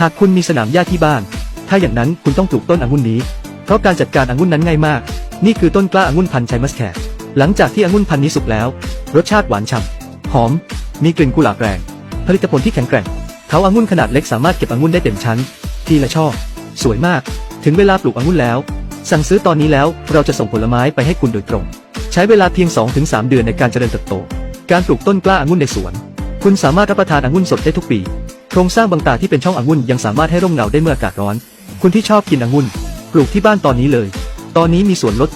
หากคุณมีสนามหญ้าที่บ้าน ถ้าอย่างนั้นคุณต้องปลูกต้นองุ่นนี้ เพราะการจัดการองุ่นนั้นง่ายมาก นี่คือต้นกล้าองุ่นพันธุ์ไชมัสแคร์หลังจากที่องุ่นพันธุ์นี้สุกแล้ว รสชาติหวานฉ่ำหอม มีกลิ่นกุหลาบแรง ผลิตผลที่แข็งแกร่งเถาองุ่นขนาดเล็กสามารถเก็บองุ่นได้เต็มชั้น ทีละช่อ สวยมาก ถึงเวลาปลูกองุ่นแล้ว สั่งซื้อตอนนี้แล้วเราจะส่งผลไม้ไปให้คุณโดยตรง ใช้เวลาเพียง 2-3 เดือนในการเจริญเติบโต การปลูกต้นกล้าองุ่นในสวน คุณสามารถรับประทานองุ่นสดได้ทุกปี โครงสร้างบางตาที่เป็นช่ององุ่นยังสามารถให้ร่มเงาได้เมื่ออากาศร้อน คุณที่ชอบกินองุ่น ปลูกที่บ้านตอนนี้เลย ตอนนี้มีส่วนลด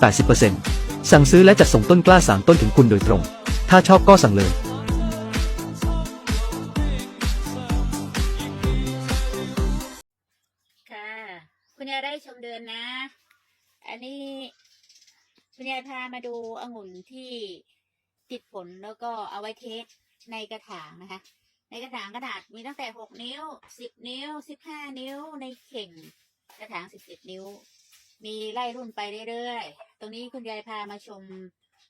80%สั่งซื้อและจัดส่งต้นกล้าสามต้นถึงคุณโดยตรง ถ้าชอบก็สั่งเลยค่ะคุณยายได้ชมเดือนนะ อันนี้คุณยายพามาดูองุ่นที่ติดผลแล้วก็เอาไว้เทสในกระถางนะคะ ในกระถางกระดาษมีตั้งแต่หกนิ้วสิบนิ้วสิบห้านิ้วในเข่ง กระถางสิบสิบนิ้ว มีไล่รุ่นไปเรื่อยๆ ตรงนี้คุณยายพามาชม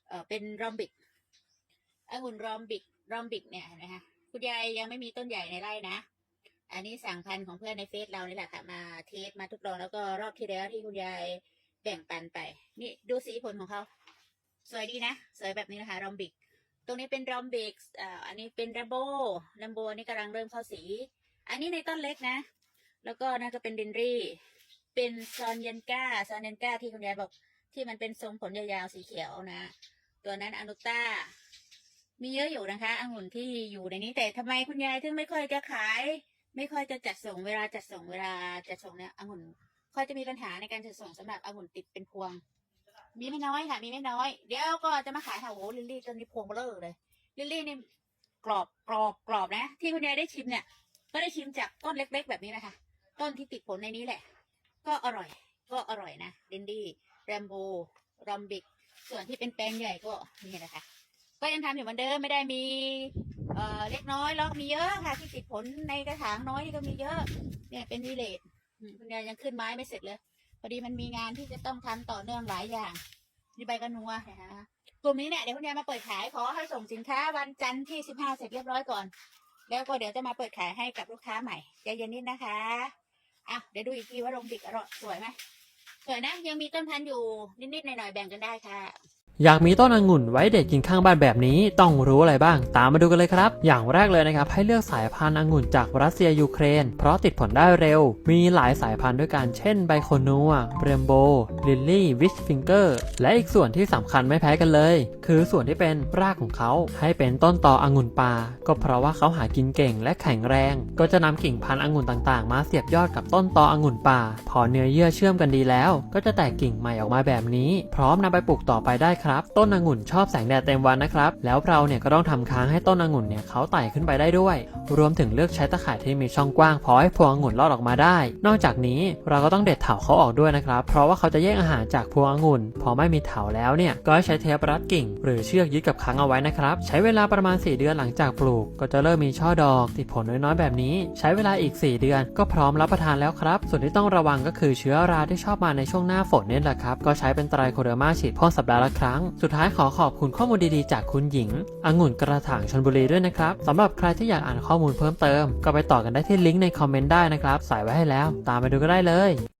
เอ่อเป็นรอมบิกองุ่นรอมบิกรอมบิกเนี่ยเห็นะคะคุณยายยังไม่มีต้นใหญ่ในไร่นะ อันนี้สั่งพันธุ์ของเพื่อนในเฟซเรานี่แหละค่ะ มาเทสมาทดลองแล้วก็รอบที่แล้วที่คุณยายแบ่งปันไป นี่ดูสีผลของเขา สวยดีนะ สวยแบบนี้นะคะรอมบิก ตรงนี้เป็นรอมบิกอ่าอันนี้เป็นแรมโบแรมโบนี่กำลังเริ่มเข้าสี อันนี้ในต้นเล็กนะ แล้วก็นั่นก็เป็นดินรี่ เป็นซอนยันก้าซอนยันก้าที่คุณยายบอกที่มันเป็นทรงผลยาวๆสีเขียวนะ ตัวนั้นอนุต้า มีเยอะอยู่นะคะองุ่นที่อยู่ในนี้แต่ทำไมคุณยายถึงไม่ค่อยจะขาย ไม่ค่อยจะจัดส่งเวลาจัดส่งเวลาจัดส่งเนี่ยองุ่นค่อยจะมีปัญหาในการจัดส่งสำหรับองุ่นติดเป็นพวง มีไม่น้อยค่ะ มีไม่น้อย เดี๋ยวก็จะมาขายค่ะโอ้โหลิลลี่ต้นนี้พวงเบลอเลย ลิลลี่นี่กรอบกรอบกรอบนะ ที่คุณยายได้ชิมเนี่ย ก็ได้ชิมจากต้นเล็ก ๆ แบบนี้นะคะ ต้นที่ติดผลในนี้แหละ ก็อร่อย ก็อร่อยนะลินดี้แรมโบรอมบิก ส่วนที่เป็นแปลงใหญ่ก็นี่นะคะ ก็ยังทำอยู่เหมือนเดิมไม่ได้มีเอ่อเล็กน้อยแล้วมีเยอะค่ะ ที่ติดผลในกระถางน้อยนี่ก็มีเยอะ เนี่ยเป็นวิเลตคุณยายยังขึ้นไม้ไม่เสร็จเลย พอดีมันมีงานที่จะต้องทำต่อเนื่องหลายอย่างมีใบกระนัวนะคะกลุ่มนี้เนี่ยเดี๋ยวคุณยายมาเปิดขายขอให้ส่งสินค้าวันจันทร์ที่สิบห้าเสร็จเรียบร้อยก่อน แล้วก็เดี๋ยวจะมาเปิดขายให้กับลูกค้าใหม่ใจเย็นนิดนะคะอะเดี๋ยวดูอีกทีว่าลงบิกอร่อยสวยไหมสวยนะยังมีต้นพันธุ์อยู่นิดๆหน่อยๆแบ่งกันได้ค่ะ อยากมีต้นองุ่นไว้เด็ดกินข้างบ้านแบบนี้ต้องรู้อะไรบ้าง ตามมาดูกันเลยครับ อย่างแรกเลยนะครับ ให้เลือกสายพันธุ์องุ่นจากรัสเซียยูเครน เพราะติดผลได้เร็ว มีหลายสายพันธุ์ด้วยกันเช่นไบโคนัวเรมโบลิลลี่วิชฟิงเกอร์และอีกส่วนที่สำคัญไม่แพ้กันเลย คือส่วนที่เป็นรากของเขาให้เป็นต้นตอองุ่นป่าก็เพราะว่าเขาหากินเก่งและแข็งแรง ก็จะนำกิ่งพันธุ์องุ่นต่างๆ มาเสียบยอดกับต้นตอองุ่นป่า พอเนื้อเยื่อเชื่อมกันดีแล้ว ก็จะแตกกิ่งใหม่ออกมาแบบนี้ พร้อมนำไปปลูกต่อไปได้ครับ ต้นองุ่นชอบแสงแดดเต็มวันนะครับ แล้วเราเนี่ยก็ต้องทำค้างให้ต้นองุ่นเนี่ยเขาไต่ขึ้นไปได้ด้วย รวมถึงเลือกใช้ตะข่ายที่มีช่องกว้างพอให้พวงองุ่นรอดออกมาได้ นอกจากนี้เราก็ต้องเด็ดเถาเขาออกด้วยนะครับ เพราะว่าเขาจะแย่งอาหารจากพวงองุ่น พอไม่มีเถาแล้วเนี่ย ก็ใช้เทปรัดกิ่ง หรือเชือกยึดกับค้างเอาไว้นะครับ ใช้เวลาประมาณ 4 เดือนหลังจากปลูก ก็จะเริ่มมีช่อดอกติดผลน้อยๆแบบนี้ ใช้เวลาอีก 4 เดือน ก็พร้อมรับประทานแล้วครับ ส่วนที่ต้องระวังก็คือเชื้อราที่ชอบมาในช่วงหน้าฝนเนี่ยแหละครับ ก็ใช้เป็นไตรโคเดอร์มาฉีดพ่นสัปดาห์ละครั้ง สุดท้ายขอขอบคุณข้อมูลดีๆจากคุณหญิงองุ่นกระถางชนบุรีด้วยนะครับสำหรับใครที่อยากอ่านข้อมูลเพิ่มเติม ก็ไปต่อกันได้ที่ลิงก์ในคอมเมนต์ได้นะครับ ใส่ไว้ให้แล้ว ตามไปดูก็ได้เลย